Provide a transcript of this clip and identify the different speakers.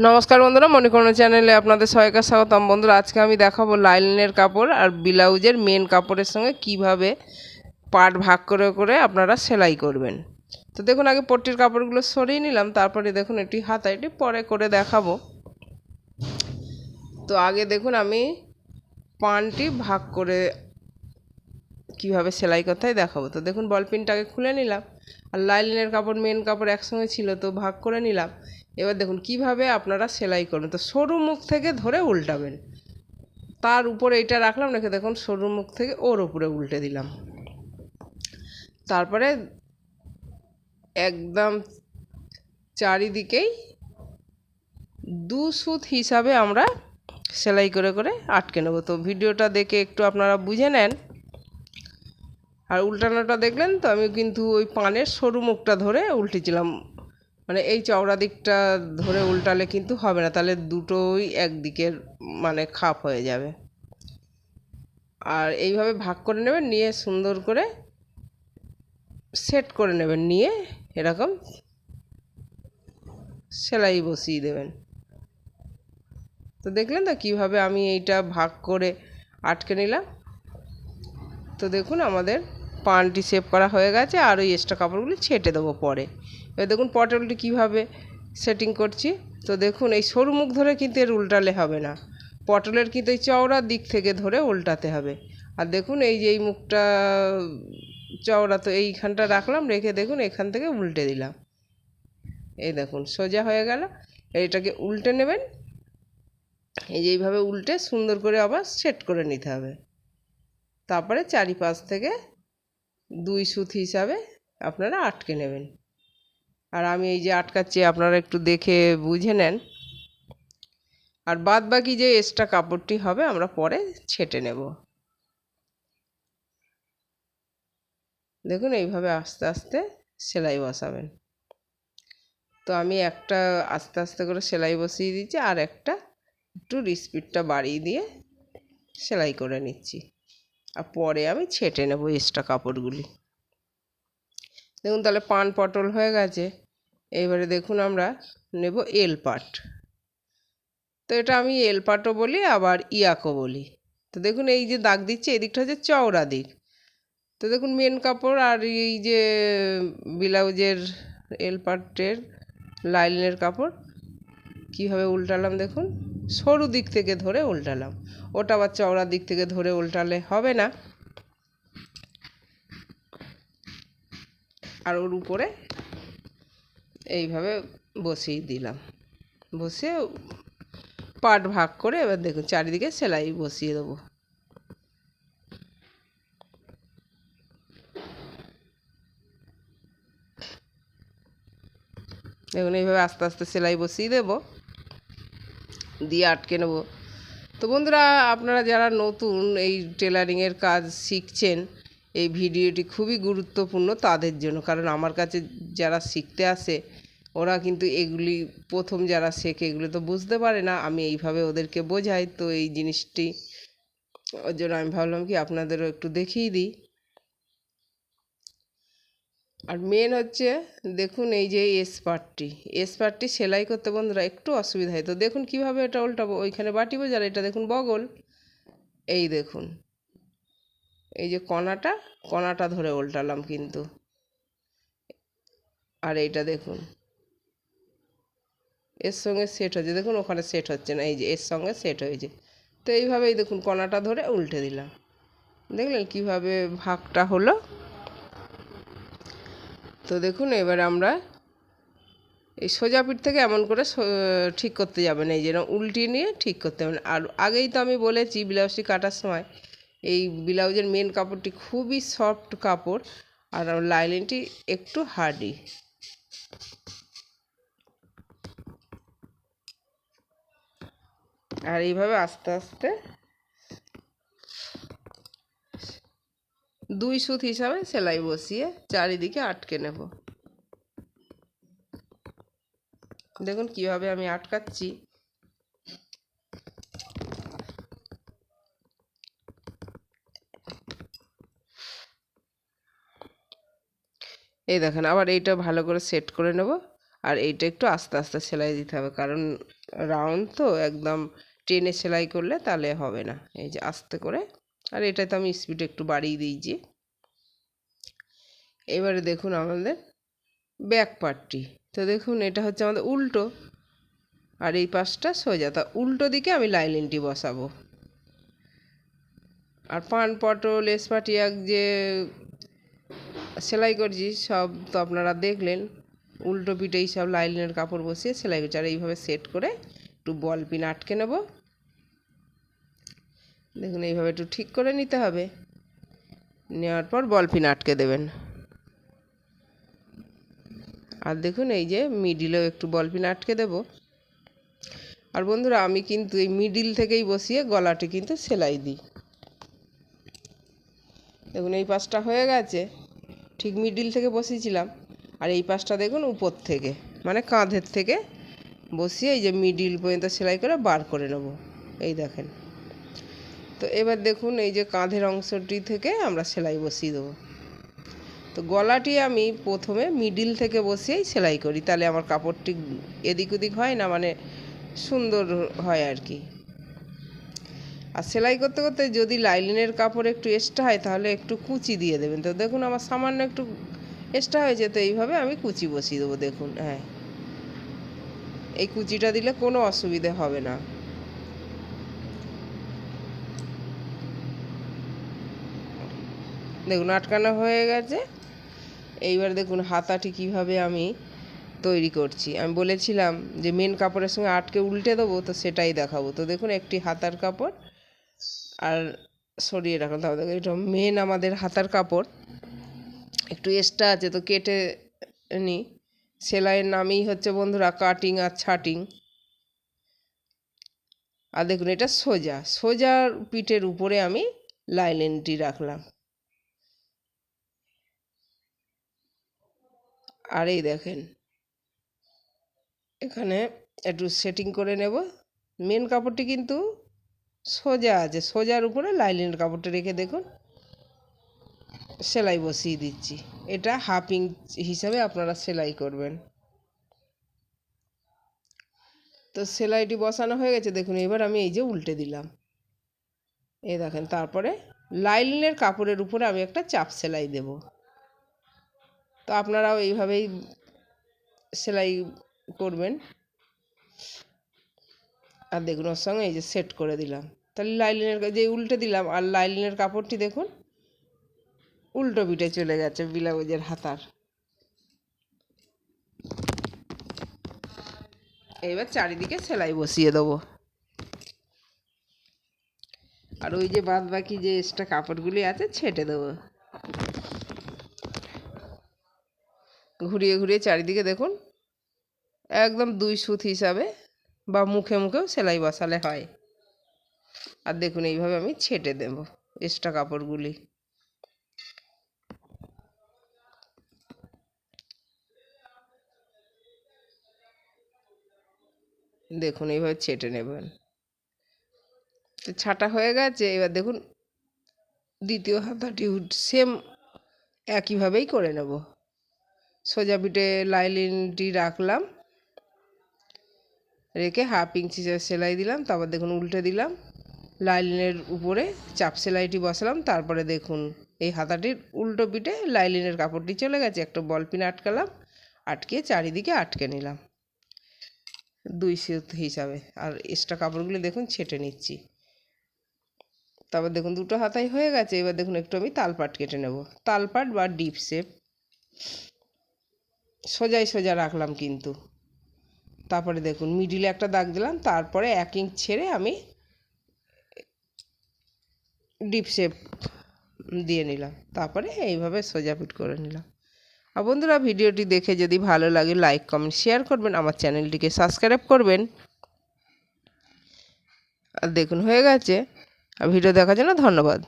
Speaker 1: নমস্কার বন্ধুরা, মণিকর্ণ চ্যানেলে আপনাদের সবাইকে স্বাগতম। বন্ধুরা, আজকে আমি দেখাবো লাইলিনের কাপড় আর ব্লাউজের মেন কাপড়ের সঙ্গে কীভাবে পাট ভাগ করে করে আপনারা সেলাই করবেন। তো দেখুন, আগে পট্টির কাপড়গুলো সরিয়ে নিলাম, তারপরে দেখুন এটি হাতা, এটি পরে করে দেখাবো। তো আগে দেখুন, আমি পানটি ভাগ করে কীভাবে সেলাই করতে হয় দেখাবো। তো দেখুন বলপিনটাকে খুলে নিলাম, আর লাইলিনের কাপড় মেন কাপড় একসঙ্গে ছিল, তো ভাগ করে নিলাম। এবার দেখুন কীভাবে আপনারা সেলাই করবেন। তো সরু মুখ থেকে ধরে উল্টাবেন। তার উপরে এটা রাখলাম, রেখে দেখুন সরু মুখ থেকে ওর উপরে উল্টে দিলাম। তারপরে একদম চারিদিকেই দু সুত হিসাবে আমরা সেলাই করে করে আটকে নেব। তো ভিডিওটা দেখে একটু আপনারা বুঝে নেন। আর উল্টানোটা দেখলেন তো আমি কিন্তু ওই পানের সরু মুখটা ধরে উল্টেছিলাম। মানে এই চওড়া দিকটা ধরে উল্টালে কিন্তু হবে না, তাহলে দুটোই একদিকের মানে খাপ হয়ে যাবে। আর এইভাবে ভাগ করে নেবেন, নিয়ে সুন্দর করে সেট করে নেবেন, নিয়ে এরকম সেলাই বসিয়ে দেবেন। তো দেখলেন তো কীভাবে আমি এইটা ভাগ করে আটকে নিলাম। তো দেখুন আমাদের পানটি সেভ করা হয়ে গেছে, আর ওই এক্সট্রা কাপড়গুলি ছেটে দেবো পরে। এবার দেখুন পটলটি কীভাবে সেটিং করছি। তো দেখুন এই সরু মুখ ধরে কিন্তু এর উল্টালে হবে না। পটলের কিন্তু এই চওড়ার দিক থেকে ধরে উল্টাতে হবে। আর দেখুন এই যে এই মুখটা, চওড়া তো এইখানটা রাখলাম, রেখে দেখুন এখান থেকে উল্টে দিলাম। এই দেখুন সোজা হয়ে গেল। এইটাকে উল্টে নেবেন। এই যে এইভাবে উল্টে সুন্দর করে আবার সেট করে নিতে হবে। তারপরে চারিপাশ থেকে দুই সুত হিসাবে আপনারা আটকে নেবেন। আর আমি এই যে আটকাচ্ছি, আপনারা একটু দেখে বুঝে নেন। আর বাদ বাকি যে এক্সট্রা কাপড়টি হবে, আমরা পরে ছেটে নেব। দেখুন, এইভাবে আস্তে আস্তে সেলাই বসাবেন। তো আমি একটা আস্তে আস্তে করে সেলাই বসিয়ে দিচ্ছি, আর একটা একটু স্পিডটা বাড়িয়ে দিয়ে সেলাই করে নিচ্ছি। আর পরে আমি ছেটে নেব এক্সট্রা কাপড়গুলি। দেখুন, তাহলে পান পটল হয়ে গেছে। এইবারে দেখুন আমরা নেব এল পাট তো এটা আমি এল পাটও বলি, আবার ইয়াকও বলি। তো দেখুন এই যে দাগ দিচ্ছে, এদিকটা হচ্ছে চওড়া দিক। তো দেখুন মেন কাপড় আর এই যে ব্লাউজের এল পাটের লাইলিনের কাপড়, কীভাবে উল্টালাম দেখুন? সরু দিক থেকে ধরে উল্টালাম। ওটা আবার চওড়া দিক থেকে ধরে উল্টালে হবে না। আর ওর উপরে এইভাবে বসিয়ে দিলাম। বসে পাট ভাগ করে এবার দেখুন চারিদিকে সেলাই বসিয়ে দেবো। দেখুন এইভাবে আস্তে আস্তে সেলাই বসিয়ে দেবো, দিয়ে আটকে নেব। তো বন্ধুরা, আপনারা যারা নতুন এই টেলারিংয়ের কাজ শিখছেন এই ভিডিওটি খুবই গুরুত্বপূর্ণ তাদের জন্য। কারণ আমার কাছে যারা শিখতে আসে, ওরা কিন্তু এগুলি প্রথম যারা শেখে এগুলো তো বুঝতে পারে না। আমি এইভাবে ওদেরকে বোঝাই। তো এই জিনিসটি, ওর জন্য আমি ভাবলাম কি আপনাদেরও একটু দেখিয়ে দিই। আর মেন হচ্ছে, দেখুন এই যে এস পার্টটি এস পার্টটি সেলাই করতে বন্ধুরা একটু অসুবিধা হয়। তো দেখুন কীভাবে এটা উল্টাবো। ওইখানে বাটি বোঝার এটা দেখুন বগল। এই দেখুন। এই যে কণাটা কণাটা ধরে উল্টালাম কিন্তু। আর এইটা দেখুন। এর সঙ্গে সেট হচ্ছে দেখুন ওখানে সেট হচ্ছে না। এই যে এর সঙ্গে সেট হয়েছে। তো এইভাবেই দেখুন কণাটা ধরে উল্টে দিলাম। দেখলেন কীভাবে ভাগটা হলো? তো দেখুন এবার আমরা এই সোজা পিঠ থেকে এমন করে ঠিক করতে যাবেন। এই যেন উল্টিয়ে নিয়ে ঠিক করতে হবে আর আগেই তো আমি বলেছি ব্লাউজটি কাটার সময় এই ব্লাউজের মেন কাপড়টি খুবই সফট কাপড় আর লাইলিনটি একটু হার্ডি আর এইভাবে আস্তে আস্তে দুই সুত হিসাবে সেলাই বসিয়ে চারিদিকে আটকে নেব। দেখুন কীভাবে আমি আটকাচ্ছি। এই দেখেন, আবার এইটা ভালো করে সেট করে নেব। আর এইটা একটু আস্তে আস্তে সেলাই দিতে হবে, কারণ রাউন্ড তো একদম টেনে সেলাই করলে তাহলে হবে না। এই যে আস্তে করে, আর এটা তো আমি স্পিড একটু বাড়িয়ে দিয়েছি এবারে দেখুন আমাদের ব্যাক পার্টটি তো দেখুন, এটা হচ্ছে আমাদের উল্টো, আর এই পাশটা সোজা। তা উল্টো দিকে আমি লাইলিনটি বসাবো। আর পান পটল এসপাটিয়াক যে সেলাই করছি, সব তো আপনারা দেখলেন। উল্টো পিঠেই সব লাইলিনের কাপড় বসিয়ে সেলাই করছি। আর এইভাবে সেট করে একটু বল পিন আটকে নেব। দেখুন, এইভাবে একটু ঠিক করে নিতে হবে। নেওয়ার পর বল পিন আটকে দেবেন। আর দেখুন, এই যে মিডিলেও একটু বল পিন আটকে দেব। আর বন্ধুরা, আমি কিন্তু এই মিডিল থেকেই বসিয়ে গলাটি কিন্তু সেলাই দিই। দেখুন, এই পাশটা হয়ে গেছে। ঠিক মিডিল থেকে বসিয়েছিলাম। আর এই পাশটা দেখুন উপর থেকে মানে কাঁধের থেকে বসিয়ে এই যে মিডিল পর্যন্ত সেলাই করে বার করে নেব। এই দেখেন। তো এবার দেখুন এই যে কাঁধের অংশটি থেকে আমরা সেলাই বসিয়ে দেবো। তো গলাটি আমি প্রথমে মিডিল থেকে বসিয়েই সেলাই করি, তাহলে আমার কাপড়টি এদিক ওদিক হয় না মানে সুন্দর হয় আর কি। আর সেলাই করতে করতে যদি লাইলিনের কাপড় একটু এক্সট্রা হয়, তাহলে একটু কুচি দিয়ে দেবেন। তো দেখুন, আমার সামান্য একটু এক্সট্রা হয়েছে, তো এইভাবে আমি কুচি বসিয়ে দেবো, দেখুন হ্যাঁ। এই কুচিটা দিলে কোনো অসুবিধে হবে না। দেখুন, আটকানো হয়ে গেছে। এইবার দেখুন, হাতাটি কীভাবে আমি তৈরি করছি। আমি বলেছিলাম যে মেন কাপড়ের সঙ্গে আটকে উল্টে দেবো, তো সেটাই দেখাবো। তো দেখুন, একটি হাতার কাপড় আর সরিয়ে রাখলাম তাহলে এটা মেন আমাদের হাতার কাপড়। একটু এক্সট্রা আছে তো কেটে নিই সেলাইয়ের নামই হচ্ছে বন্ধুরা কাটিং আর ছাটিং আর দেখুন, এটা সোজা। সোজা পিঠের উপরে আমি লাইলেনটি রাখলাম। আর এই দেখেন, এখানে একটু সেটিং করে নেব। মেন কাপড়টি কিন্তু সোজা আছে, সোজার উপরে লাইলিনের কাপড়টা রেখে দেখুন। সেলাই বসিয়ে দিচ্ছি। এটা হাফ ইঞ্চ হিসাবে আপনারা সেলাই করবেন। তো সেলাইটি বসানো হয়ে গেছে, দেখুন, এবার আমি এই যে উল্টে দিলাম। এই দেখেন, তারপরে লাইলিনের কাপড়ের উপরে আমি একটা চাপ সেলাই দেব। তো আপনারাও এইভাবেই সেলাই করবেন। আর দেখুন, ওর সঙ্গে এই যে সেট করে দিলাম। তাহলে লাইলিনের যে উল্টে দিলাম, আর লাইলিনের কাপড়টি দেখুন, উল্টো পিঠে চলে গেছে ব্লাউজের হাতার। এবার চারিদিকে সেলাই বসিয়ে দেবো। আর ওই যে বাদ বাকি যে এক্সট্রা কাপড়গুলি আছে, ছেটে দেবো। ঘুরিয়ে ঘুরিয়ে চারিদিকে দেখুন, একদম দুই সুত হিসাবে বা মুখে মুখেও সেলাই বসালে হয়। আর দেখুন, এইভাবে আমি ছেটে দেব এক্সট্রা কাপড়গুলি। দেখুন, এইভাবে ছেটে নেবেন। তো ছাটা হয়ে গেছে, এবার দেখুন, দ্বিতীয় হাতাটি সেম একইভাবেই করে নেব। সোজা পিঠে লাইলিনটি রাখলাম। রেখে হাফ ইঞ্চি সেলাই দিলাম, তারপর দেখুন উল্টে দিলাম। লাইলিনের উপরে চাপ সেলাইটি বসালাম, তারপরে দেখুন এই হাতাটির উল্টো পিঠে লাইলিনের কাপড়টি চলে গেছে, একটা বল পিন আটকালাম আটকে চারিদিকে আটকে নিলাম। দুই সুত হিসাবে, আর এক্সট্রা কাপড়গুলি দেখুন ছেটে নিচ্ছি। তারপর দেখুন দুটো হাতাই হয়ে গেছে, এবার দেখুন একটু আমি তালপাট কেটে নেব। তালপাট বা ডিপ শেপ সোজাই সোজা রাখলাম কিন্তু। তারপরে দেখুন মিডিলে একটা দাগ দিলাম, তারপরে এক ইঞ্চ ছেড়ে আমি ডিপ শেপ দিয়ে নিলাম। তারপরে এইভাবে সোজা পিট করে নিলাম। আর বন্ধুরা, ভিডিওটি দেখে যদি ভালো লাগে লাইক কমেন্ট শেয়ার করবেন, আমার চ্যানেলটিকে সাবস্ক্রাইব করবেন। আর দেখুন, হয়ে গেছে। আর ভিডিও দেখার জন্য ধন্যবাদ।